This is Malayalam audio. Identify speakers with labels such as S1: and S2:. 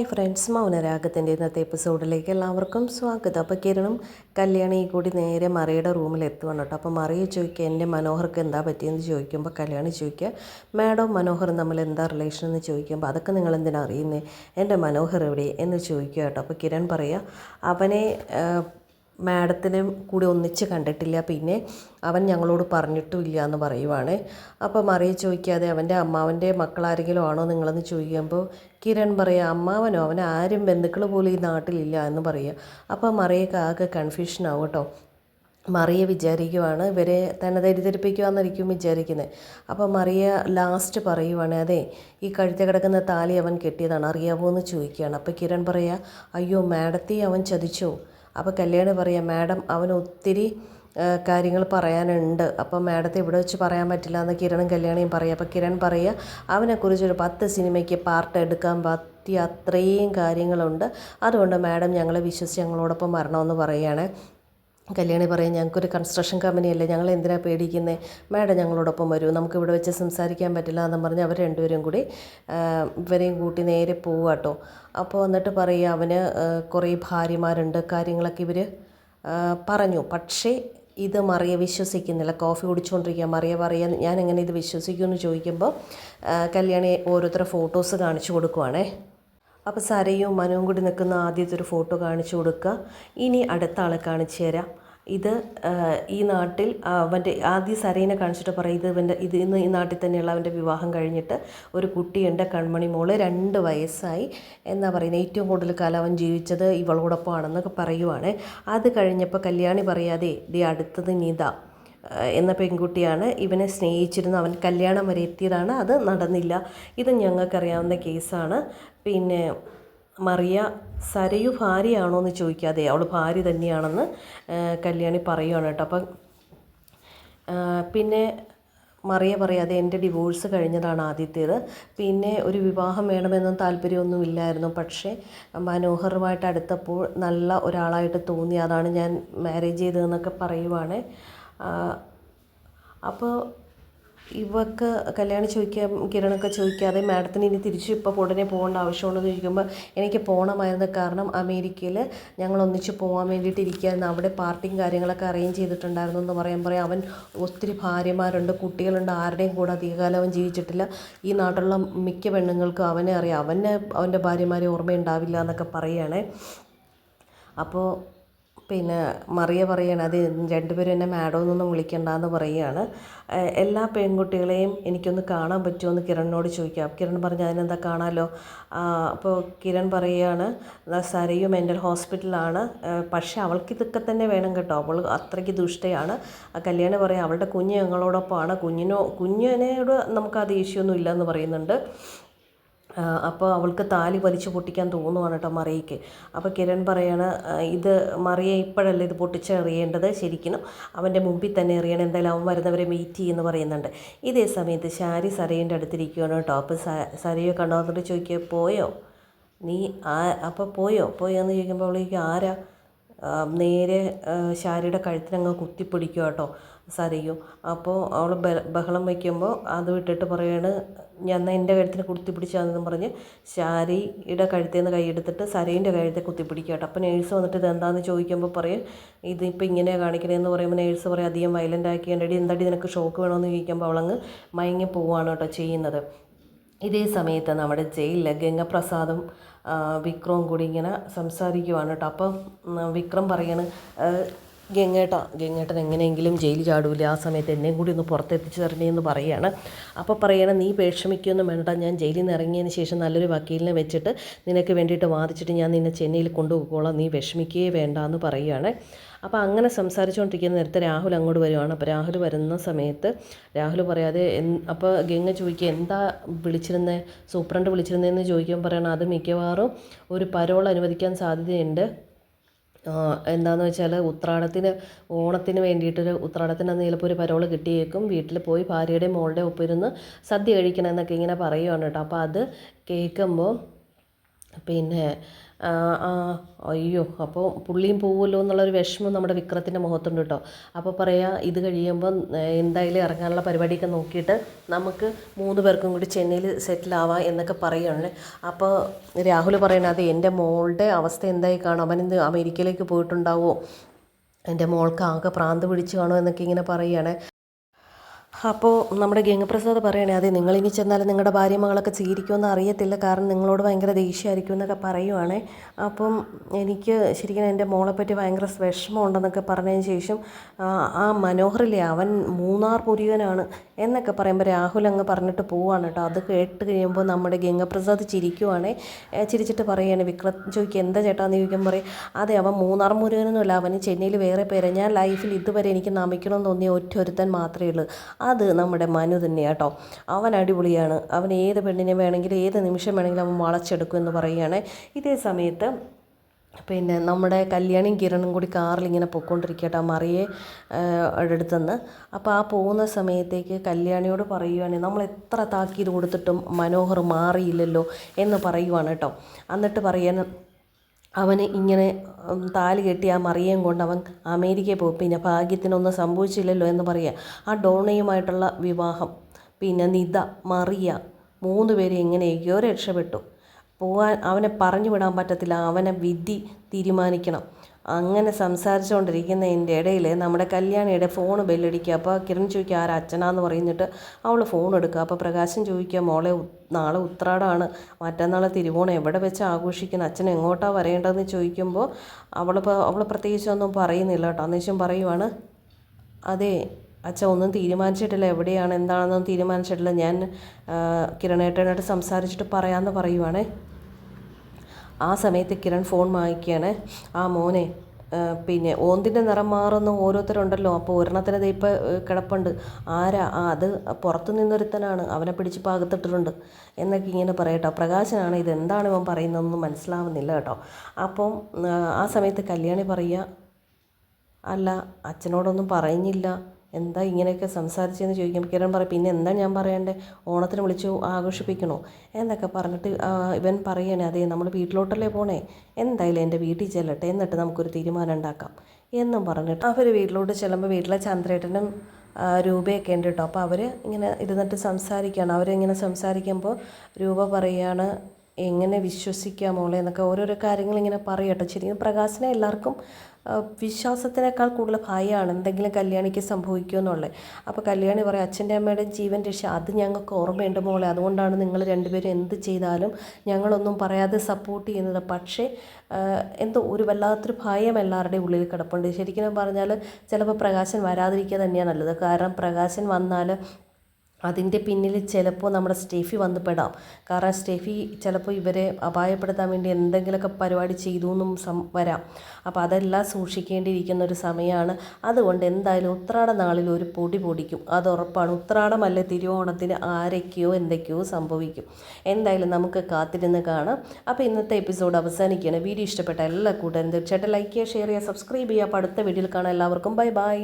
S1: ഹായ് ഫ്രണ്ട്സ് മൗനരാഗത്തിന്റെ ഇന്നത്തെ എപ്പിസോഡിലേക്ക് എല്ലാവർക്കും സ്വാഗതം. അപ്പോൾ കിരണും കല്യാണി കൂടി നേരെ മറിയുടെ റൂമിൽ എത്തുവാണ് കേട്ടോ. അപ്പോൾ മറിയെ ചോദിക്കുക എന്റെ മനോഹർക്ക് എന്താ പറ്റിയെന്ന് ചോദിക്കുമ്പോൾ കല്യാണി ചോദിക്കുക മാഡം മനോഹറും തമ്മിൽ എന്താ റിലേഷൻ എന്ന് ചോദിക്കുമ്പോൾ അതൊക്കെ നിങ്ങൾ എന്തിനാ അറിയുന്നത് എന്റെ മനോഹർ എവിടെ? എന്ന് ചോദിക്കുക കേട്ടോ. അപ്പോൾ കിരൺ പറയുക അവനെ മാഡത്തിനും കൂടി ഒന്നിച്ച് കണ്ടിട്ടില്ല. പിന്നെ അവൻ ഞങ്ങളോട് പറഞ്ഞിട്ടുമില്ല എന്ന് പറയുവാണ്. അപ്പം മറിയ ചോദിക്കാതെ അവന്റെ അമ്മാവന്റെ മക്കളാരെങ്കിലും ആണോ നിങ്ങളെന്ന് ചോദിക്കുമ്പോൾ കിരൺ പറയുക അമ്മാവനോ അവൻ ആരും ബന്ധുക്കൾ പോലും ഈ നാട്ടിലില്ല എന്ന് പറയുക അപ്പോൾ മറിയൊക്കെ ആകെ കൺഫ്യൂഷൻ ആവും കേട്ടോ. മറിയ വിചാരിക്കുവാണ് ഇവരെ തന്നെ തെറ്റിദ്ധരിപ്പിക്കുവാന്നായിരിക്കും വിചാരിക്കുന്നത് അപ്പോൾ മറിയ ലാസ്റ്റ് പറയുവാണ് അതെ ഈ കഴുത്തെ കിടക്കുന്ന താലി അവൻ കെട്ടിയതാണ് അറിയാമോ എന്ന് ചോദിക്കുകയാണ്. അപ്പോൾ കിരൺ പറയുക അയ്യോ മാഡത്തെ അവൻ ചതിച്ചോ? അപ്പോൾ കല്യാണി പറയാം മാഡം അവന് ഒത്തിരി കാര്യങ്ങൾ പറയാനുണ്ട്. അപ്പോൾ മാഡത്തെ ഇവിടെ വെച്ച് പറയാൻ പറ്റില്ല എന്ന് കിരണും കല്യാണിയും പറയും അപ്പോൾ കിരൺ പറയുക അവനെക്കുറിച്ചൊരു പത്ത് സിനിമയ്ക്ക് പാർട്ട് എടുക്കാൻ പറ്റിയ അത്രയും കാര്യങ്ങളുണ്ട്. അതുകൊണ്ട് മാഡം ഞങ്ങളെ വിശ്വസിച്ച് ഞങ്ങളോടൊപ്പം വരണമെന്ന് പറയുകയാണ്. കല്യാണി പറയും ഞങ്ങൾക്കൊരു കൺസ്ട്രക്ഷൻ കമ്പനിയല്ലേ ഞങ്ങൾ എന്തിനാ പേടിക്കുന്നത് മാഡം ഞങ്ങളോടൊപ്പം വരൂ നമുക്ക് ഇവിടെ വെച്ച് സംസാരിക്കാൻ പറ്റില്ല എന്നും പറഞ്ഞ് അവർ രണ്ടുപേരും കൂടി ഇവരെയും കൂട്ടി നേരെ പോവുക കേട്ടോ അപ്പോൾ എന്നിട്ട് പറയുക അവന് കുറേ ഭാര്യമാരുണ്ട് കാര്യങ്ങളൊക്കെ ഇവർ പറഞ്ഞു. പക്ഷേ ഇത് മറിയ വിശ്വസിക്കുന്നില്ല. കോഫി കുടിച്ചുകൊണ്ടിരിക്കുക മറിയ പറയാൻ ഞാൻ എങ്ങനെ ഇത് വിശ്വസിക്കുമെന്ന് ചോദിക്കുമ്പോൾ കല്യാണി ഓരോരുത്തരുടെ ഫോട്ടോസ് കാണിച്ചു കൊടുക്കുവാണേ. അപ്പോൾ സരയും മനുവും കൂടി നിൽക്കുന്ന ആദ്യത്തെ ഒരു ഫോട്ടോ കാണിച്ചു കൊടുക്കുക. ഇനി അടുത്ത ആളെ കാണിച്ചു തരാം. ഇത് ഈ നാട്ടിൽ അവന്റെ ആദ്യം സരയിനെ കാണിച്ചിട്ട് പറയും ഇത് ഇവന്റെ ഇത് ഇന്ന് ഈ നാട്ടിൽ തന്നെയുള്ള അവന്റെ വിവാഹം കഴിഞ്ഞിട്ട് ഒരു കുട്ടിയുണ്ട് കൺമണി മോൾ രണ്ട് വയസ്സായി. എന്നാ പറയുന്നത് ഏറ്റവും കൂടുതൽ കാലം അവൻ ജീവിച്ചത് ഇവളോടൊപ്പം ആണെന്നൊക്കെ പറയുവാണ്. അത് കഴിഞ്ഞപ്പോൾ കല്യാണി പറയാതെ ദേ അടുത്തത് നിത എന്ന പെൺകുട്ടിയാണ്. ഇവനെ സ്നേഹിച്ചിരുന്നു അവൻ കല്യാണം വരെ എത്തിയതാണ്. അത് നടന്നില്ല. ഇത് ഞങ്ങൾക്കറിയാവുന്ന കേസാണ്. പിന്നെ മറിയ സരയു ഭാര്യയാണോ എന്ന് ചോദിക്കാതെ അവൾ ഭാര്യ തന്നെയാണെന്ന് കല്യാണി പറയുകയാണ് കേട്ടോ. അപ്പം പിന്നെ മറിയ പറയാതെ എന്റെ ഡിവോഴ്സ് കഴിഞ്ഞതാണ് ആദ്യത്തേത്. പിന്നെ ഒരു വിവാഹം വേണമെന്നും താല്പര്യമൊന്നും ഇല്ലായിരുന്നു. പക്ഷേ മനോഹറുമായിട്ട് അടുത്തപ്പോൾ നല്ല ഒരാളായിട്ട് തോന്നി. അതാണ് ഞാൻ മാരേജ് ചെയ്തതെന്നൊക്കെ പറയുവാണ്. അപ്പോൾ ഇവക്ക് കല്യാണം ചോദിക്കാൻ കിരണൊക്കെ ചോദിക്കാതെ മാഡത്തിന് ഇനി തിരിച്ച് ഇപ്പോൾ ഉടനെ പോകേണ്ട ആവശ്യമുണ്ടെന്ന് ചോദിക്കുമ്പോൾ എനിക്ക് പോകണമായിരുന്നു കാരണം അമേരിക്കയിൽ ഞങ്ങൾ ഒന്നിച്ച് പോകാൻ വേണ്ടിയിട്ട് ഇരിക്കുകയായിരുന്നു അവിടെ പാർട്ടിയും കാര്യങ്ങളൊക്കെ അറേഞ്ച് ചെയ്തിട്ടുണ്ടായിരുന്നു എന്ന് പറയാൻ പറയാം. അവൻ ഒത്തിരി ഭാര്യമാരുണ്ട് കുട്ടികളുണ്ട്. ആരുടെയും കൂടെ അധികകാലം അവൻ ജീവിച്ചിട്ടില്ല. ഈ നാട്ടിലുള്ള മിക്ക പെണ്ണുങ്ങൾക്കും അവനെ അറിയാം. അവന് അവന്റെ ഭാര്യമാരെ ഓർമ്മയുണ്ടാവില്ല എന്നൊക്കെ പറയുകയാണേ അപ്പോൾ പിന്നെ മറിയ പറയാണ് അത് രണ്ടുപേരും എന്നെ മാഡം എന്നൊന്നും വിളിക്കണ്ടെന്ന് പറയുകയാണ്. എല്ലാ പെൺകുട്ടികളെയും എനിക്കൊന്ന് കാണാൻ പറ്റുമോ എന്ന് കിരണിനോട് ചോദിക്കാം. കിരൺ പറഞ്ഞു അതിനെന്താ കാണാമല്ലോ അപ്പോൾ കിരൺ പറയുകയാണ് "ദാ സരയു മെന്റൽ ഹോസ്പിറ്റലാണ്. പക്ഷേ അവൾക്ക് ഇതൊക്കെ തന്നെ വേണം കേട്ടോ. അവൾ അത്രയ്ക്ക് ദുഷ്ടയാണ്. കല്യാണി പറയാം അവളുടെ കുഞ്ഞ് ഞങ്ങളോടൊപ്പമാണ്. കുഞ്ഞിനോ കുഞ്ഞിനോട് നമുക്ക് ആ ദേഷ്യമൊന്നും ഇല്ലയെന്ന് പറയുന്നുണ്ട്. അപ്പോൾ അവൾക്ക് താലി വലിച്ചു പൊട്ടിക്കാൻ തോന്നുവാണ് കേട്ടോ മറിയയ്ക്ക്. അപ്പോൾ കിരൺ പറയാണ് "ആ, ഇത് മറിയ ഇപ്പോഴല്ല ഇത് പൊട്ടിച്ചെറിയേണ്ടത് ശരിക്കും അവന്റെ മുമ്പിൽ തന്നെ എറിയണം. എന്തായാലും അവൻ വരുന്നവരെ മീറ്റ് ചെയ്യുമെന്ന് പറയുന്നുണ്ട്. ഇതേ സമയത്ത് ശാരി സരയുടെ അടുത്തിരിക്കുകയാണ് കേട്ടോ അപ്പോൾ സരയോ സരയെ കണ്ടു ചോദിക്കുക പോയോ? നീ ആ അപ്പോൾ പോയോ? പോയോ എന്ന് ചോദിക്കുമ്പോൾ അവളേക്ക് ആരാ? നേരെ ശാരിയുടെ കഴുത്തിനങ്ങ് കുത്തിപ്പിടിക്കുക കേട്ടോ സരയും അപ്പോൾ അവൾ ബഹളം വയ്ക്കുമ്പോൾ അത് വിട്ടിട്ട് പറയാണ് ഞാൻ എന്നാൽ എന്റെ കഴുത്തിന് കുത്തി കുത്തിപ്പിടിച്ചാണെന്നും പറഞ്ഞ് ശാരിയുടെ കഴുത്തിൽ നിന്ന് കൈയെടുത്തിട്ട് സരീന്റെ കഴുത്തെ കുത്തി കേട്ടോ. അപ്പോൾ നേഴ്സ് വന്നിട്ട് ഇത് എന്താണെന്ന് ചോദിക്കുമ്പോൾ പറയും ഇതിപ്പോൾ ഇങ്ങനെ കാണിക്കണേന്ന് പറയുമ്പോൾ നേഴ്സ് പറയും അധികം വയലന്റ് ആക്കിയാണ്ടടി എന്താടി നിനക്ക് ഷോക്ക് വേണമെന്ന് ചോദിക്കുമ്പോൾ അവളങ്ങ് മയങ്ങി പോവുകയാണ് കേട്ടോ ചെയ്യുന്നത്. ഇതേ സമയത്ത് നമ്മുടെ ജയിലിലെ ഗംഗപ്രസാദും വിക്രവും കൂടി ഇങ്ങനെ സംസാരിക്കുവാണ് കേട്ടോ. അപ്പം വിക്രം പറയാണ് "ആ, ഗംഗേട്ട ഗംഗേട്ടൻ എങ്ങനെയെങ്കിലും ജയിലിൽ ചാടൂല ആ സമയത്ത് എന്നെയും കൂടി ഒന്ന് പുറത്തെത്തിച്ച് തരണേന്ന് പറയുകയാണ് അപ്പോൾ പറയണം നീ വിഷമിക്കൊന്നും വേണ്ട ഞാൻ ജയിലിൽ നിന്ന് ഇറങ്ങിയതിന് ശേഷം നല്ലൊരു വക്കീലിനെ വെച്ചിട്ട് നിനക്ക് വേണ്ടിയിട്ട് വാദിച്ചിട്ട് ഞാൻ നിന്നെ ചെന്നൈയിൽ കൊണ്ടുപോയിക്കോളാം നീ വിഷമിക്കുകയേ വേണ്ട എന്ന് പറയുകയാണ് അപ്പോൾ അങ്ങനെ സംസാരിച്ചുകൊണ്ടിരിക്കുന്ന നേരത്തെ രാഹുൽ അങ്ങോട്ട് വരുവാണ്. അപ്പോൾ രാഹുൽ വരുന്ന സമയത്ത് രാഹുൽ പറയാതെ അപ്പോൾ ഗംഗ ചോദിക്കുക എന്താ വിളിച്ചിരുന്നത് സൂപ്രണ്ട് വിളിച്ചിരുന്നതെന്ന് ചോദിക്കുമ്പോൾ പറയണം അത് മിക്കവാറും ഒരു പരോൾ അനുവദിക്കാൻ സാധ്യതയുണ്ട്. എന്താണെന്ന് വെച്ചാൽ ഉത്രാടത്തിന് ഓണത്തിന് വേണ്ടിയിട്ടൊരു ഉത്രാടത്തിന് അന്ന് ചിലപ്പോൾ ഒരു പരോൾ കിട്ടിയേക്കും. വീട്ടിൽ പോയി ഭാര്യയുടെയും മോളുടെ ഒപ്പം ഇരുന്ന് സദ്യ കഴിക്കണം എന്നൊക്കെ ഇങ്ങനെ പറയുവാണ് കേട്ടോ. അപ്പോൾ അത് കേൾക്കുമ്പോൾ പിന്നെ അയ്യോ അപ്പോൾ പുള്ളിയും പോവുമല്ലോ എന്നുള്ളൊരു വിഷമം നമ്മുടെ വിക്രത്തിന്റെ മുഖത്തുണ്ട് കേട്ടോ. അപ്പോൾ പറയാ ഇത് കഴിയുമ്പം എന്തായാലും ഇറങ്ങാനുള്ള പരിപാടിയൊക്കെ നോക്കിയിട്ട് നമുക്ക് മൂന്ന് പേർക്കും കൂടി ചെന്നൈയിൽ സെറ്റിൽ ആവാം എന്നൊക്കെ പറയുകയാണ് അപ്പോൾ രാഹുൽ പറയണത് എന്റെ മോളുടെ അവസ്ഥ എന്തായി കാണും? അവൻ ഇന്ന് അമേരിക്കയിലേക്ക് പോയിട്ടുണ്ടാവുമോ എന്റെ മോൾക്ക് ആകെ പ്രാന്ത് പിടിച്ച് കാണുമോ എന്നൊക്കെ ഇങ്ങനെ പറയുകയാണ് അപ്പോൾ നമ്മുടെ ഗംഗപ്രസാദ് പറയണേ അതെ നിങ്ങളിനി ചെന്നാൽ നിങ്ങളുടെ ഭാര്യ മകളൊക്കെ സ്വീകരിക്കുമെന്ന് അറിയത്തില്ല. കാരണം നിങ്ങളോട് ഭയങ്കര ദേഷ്യമായിരിക്കും എന്നൊക്കെ പറയുവാണേ. അപ്പം എനിക്ക് ശരിക്കും എന്റെ മോളെപ്പറ്റി ഭയങ്കര വിഷമം ഉണ്ടെന്നൊക്കെ പറഞ്ഞതിന് ശേഷം ആ, മനോഹറില്ലേ അവൻ മൂന്നാർ മുരുകനാണ്. എന്നൊക്കെ പറയുമ്പോൾ രാഹുൽ അങ്ങ് പറഞ്ഞിട്ട് പോവാണ് കേട്ടോ. അത് കേട്ട് കഴിയുമ്പോൾ നമ്മുടെ ഗംഗപ്രസാദ് ചിരിക്കുവാണേ. ചിരിച്ചിട്ട് പറയുകയാണ് വിക്രം ചോദിക്കുക എന്താ ചേട്ടാന്ന് ചോദിക്കുമ്പോൾ പറയും അതെ അവൻ മൂന്നാർ മുരുകനൊന്നുമല്ല അവന് ചെന്നൈയിൽ വേറെ പേര്. ഞാൻ ലൈഫിൽ ഇതുവരെ എനിക്ക് നമിക്കണമെന്ന് തോന്നിയ ഒറ്റൊരുത്തൻ മാത്രമേ ഉള്ളൂ. അത് നമ്മുടെ മനു തന്നെയാണ് കേട്ടോ. അവൻ അടിപൊളിയാണ്. അവൻ ഏത് പെണ്ണിനെ വേണമെങ്കിലും ഏത് നിമിഷം വേണമെങ്കിലും അവൻ വളച്ചെടുക്കും എന്ന് പറയുകയാണ് ഇതേ സമയത്ത് പിന്നെ നമ്മുടെ കല്യാണിയും കിരണും കൂടി കാറിൽ ഇങ്ങനെ പൊയ്ക്കൊണ്ടിരിക്കട്ടെ മറിയെ അടുത്തുനിന്ന് അപ്പോൾ ആ പോകുന്ന സമയത്തേക്ക് കല്യാണിയോട് പറയുവാണ് നമ്മൾ എത്ര താക്കീത് കൊടുത്തിട്ടും മനോഹർ മാറിയില്ലല്ലോ എന്ന് പറയുവാണ് കേട്ടോ. എന്നിട്ട് പറയാൻ അവന് ഇങ്ങനെ താലി കെട്ടി ആ മറിയേം കൊണ്ട് അവൻ അമേരിക്കയിൽ പോകും. പിന്നെ ഭാഗ്യത്തിനൊന്നും സംഭവിച്ചില്ലല്ലോ എന്ന് പറയുക ആ ഡോണയുമായിട്ടുള്ള വിവാഹം. പിന്നെ നിത മറിയ മൂന്ന് പേര് എങ്ങനെയൊക്കെയോ രക്ഷപ്പെട്ടു പോകാൻ അവനെ പറഞ്ഞു വിടാൻ പറ്റത്തില്ല. അവനെ വിധി തീരുമാനിക്കണം. അങ്ങനെ സംസാരിച്ചുകൊണ്ടിരിക്കുന്നതിന്റെ ഇടയിൽ നമ്മുടെ കല്യാണിയുടെ ഫോൺ ബെല്ലടിക്കുക. അപ്പോൾ കിരൺ ചോദിക്കുക ആരാ അച്ഛനാന്ന് പറഞ്ഞിട്ട് അവൾ ഫോൺ എടുക്കുക. അപ്പോൾ പ്രകാശൻ ചോദിക്കുക മോളെ നാളെ ഉത്രാടമാണ് മറ്റന്നാൾ തിരുവോണം എവിടെ വെച്ച് ആഘോഷിക്കുന്നത്? അച്ഛൻ എങ്ങോട്ടാണ് വരേണ്ടതെന്ന് ചോദിക്കുമ്പോൾ അവളിപ്പോൾ അവൾ പ്രത്യേകിച്ചൊന്നും പറയുന്നില്ല കേട്ടോ. അന്നേശം പറയുവാണ് അതെ അച്ഛൻ ഒന്നും തീരുമാനിച്ചിട്ടില്ല. എവിടെയാണ് എന്താണെന്നൊന്നും തീരുമാനിച്ചിട്ടില്ല. ഞാൻ കിരണേട്ടനോട് സംസാരിച്ചിട്ട് പറയാമെന്ന് പറയുവാണേ. ആ സമയത്ത് കിരൺ ഫോൺ വാങ്ങിക്കുകയാണ് ആ മോനെ പിന്നെ ഓന്തിന്റെ നിറം മാറുന്ന ഓരോരുത്തരുണ്ടല്ലോ. അപ്പോൾ ഒരെണ്ണത്തിന് ദേ ഇപ്പോൾ കിടപ്പുണ്ട്. ആരാ? ആ അത് പുറത്തു നിന്നൊരുത്തനാണ് അവനെ പിടിച്ച് പാകത്തിട്ടിട്ടുണ്ട് എന്നൊക്കെ ഇങ്ങനെ പറയട്ടോ. പ്രകാശനാണ് ഇതെന്താണ് ഇവൻ പറയുന്നതെന്ന് മനസ്സിലാവുന്നില്ല കേട്ടോ. അപ്പം ആ, സമയത്ത് കല്യാണി പറയുക അല്ല അച്ഛനോടൊന്നും പറയുന്നില്ല. എന്താ ഇങ്ങനെയൊക്കെ സംസാരിച്ചതെന്ന് ചോദിക്കുമ്പോൾ കിരൺ പറയും പിന്നെ എന്താ ഞാൻ പറയണ്ടേ? ഓണത്തിന് വിളിച്ചു ആഘോഷിപ്പിക്കണോ? എന്നൊക്കെ പറഞ്ഞിട്ട് ഇവൻ പറയണേ അതേ നമ്മൾ വീട്ടിലോട്ടല്ലേ പോണേ? എന്തായാലും എന്റെ വീട്ടിൽ ചെല്ലട്ടെ എന്നിട്ട് നമുക്കൊരു തീരുമാനം ഉണ്ടാക്കാം. എന്നും പറഞ്ഞിട്ട് അവർ വീട്ടിലോട്ട് ചെല്ലുമ്പോൾ വീട്ടിലെ ചന്ദ്രേട്ടനും രൂപയൊക്കെ ഉണ്ട് കേട്ടോ. അപ്പോൾ അവർ ഇങ്ങനെ ഇരുന്നിട്ട് സംസാരിക്കുകയാണ് അവരിങ്ങനെ സംസാരിക്കുമ്പോൾ രൂപ പറയുകയാണ് എങ്ങനെ വിശ്വസിക്കാം മോളെ? എന്നൊക്കെ ഓരോരോ കാര്യങ്ങൾ ഇങ്ങനെ പറയട്ടെ ശരിക്കും പ്രകാശനെ എല്ലാവർക്കും വിശ്വാസത്തിനേക്കാൾ കൂടുതൽ ഭയമാണ് എന്തെങ്കിലും കല്യാണിക്ക് സംഭവിക്കുമെന്നുള്ളത് അപ്പോൾ കല്യാണി പറയും അച്ഛന്റെ അമ്മയുടെ ജീവൻ രക്ഷ അത് ഞങ്ങൾക്ക് ഓർമ്മയുണ്ട് മോളെ. അതുകൊണ്ടാണ് നിങ്ങൾ രണ്ടുപേരും എന്ത് ചെയ്താലും ഞങ്ങളൊന്നും പറയാതെ സപ്പോർട്ട് ചെയ്യുന്നത്. പക്ഷേ എന്തോ ഒരു വല്ലാത്തൊരു ഭയം എല്ലാവരുടെയും ഉള്ളിൽ കിടപ്പുണ്ട്. ശരിക്കും പറഞ്ഞാൽ ചിലപ്പോൾ പ്രകാശൻ വരാതിരിക്കുക തന്നെയാണ് നല്ലത്. കാരണം പ്രകാശൻ വന്നാൽ അതിന്റെ പിന്നിൽ ചിലപ്പോൾ നമ്മുടെ സ്റ്റെഫി വന്ന് പെടാം. കാരണം സ്റ്റെഫി ചിലപ്പോൾ ഇവരെ അപായപ്പെടുത്താൻ വേണ്ടി എന്തെങ്കിലുമൊക്കെ പരിപാടി ചെയ്തു എന്നും സം വരാം. അപ്പോൾ അതെല്ലാം സൂക്ഷിക്കേണ്ടിയിരിക്കുന്ന ഒരു സമയമാണ്. അതുകൊണ്ട് എന്തായാലും ഉത്രാട നാളിൽ ഒരു പൊടി പൊടിക്കും. അത് ഉറപ്പാണ്. ഉത്രാടമല്ല തിരുവോണത്തിന് ആരൊക്കെയോ എന്തൊക്കെയോ സംഭവിക്കും. എന്തായാലും നമുക്ക് കാത്തിരുന്ന് കാണാം. അപ്പോൾ ഇന്നത്തെ എപ്പിസോഡ് അവസാനിക്കുകയാണ്. വീഡിയോ ഇഷ്ടപ്പെട്ട എല്ലാ കൂട്ടുകാരും തീർച്ചയായിട്ടും ലൈക്ക് ചെയ്യുക ഷെയർ ചെയ്യുക സബ്സ്ക്രൈബ് ചെയ്യുക. അപ്പോൾ അടുത്ത വീഡിയോയിൽ കാണാം. എല്ലാവർക്കും ബൈ ബൈ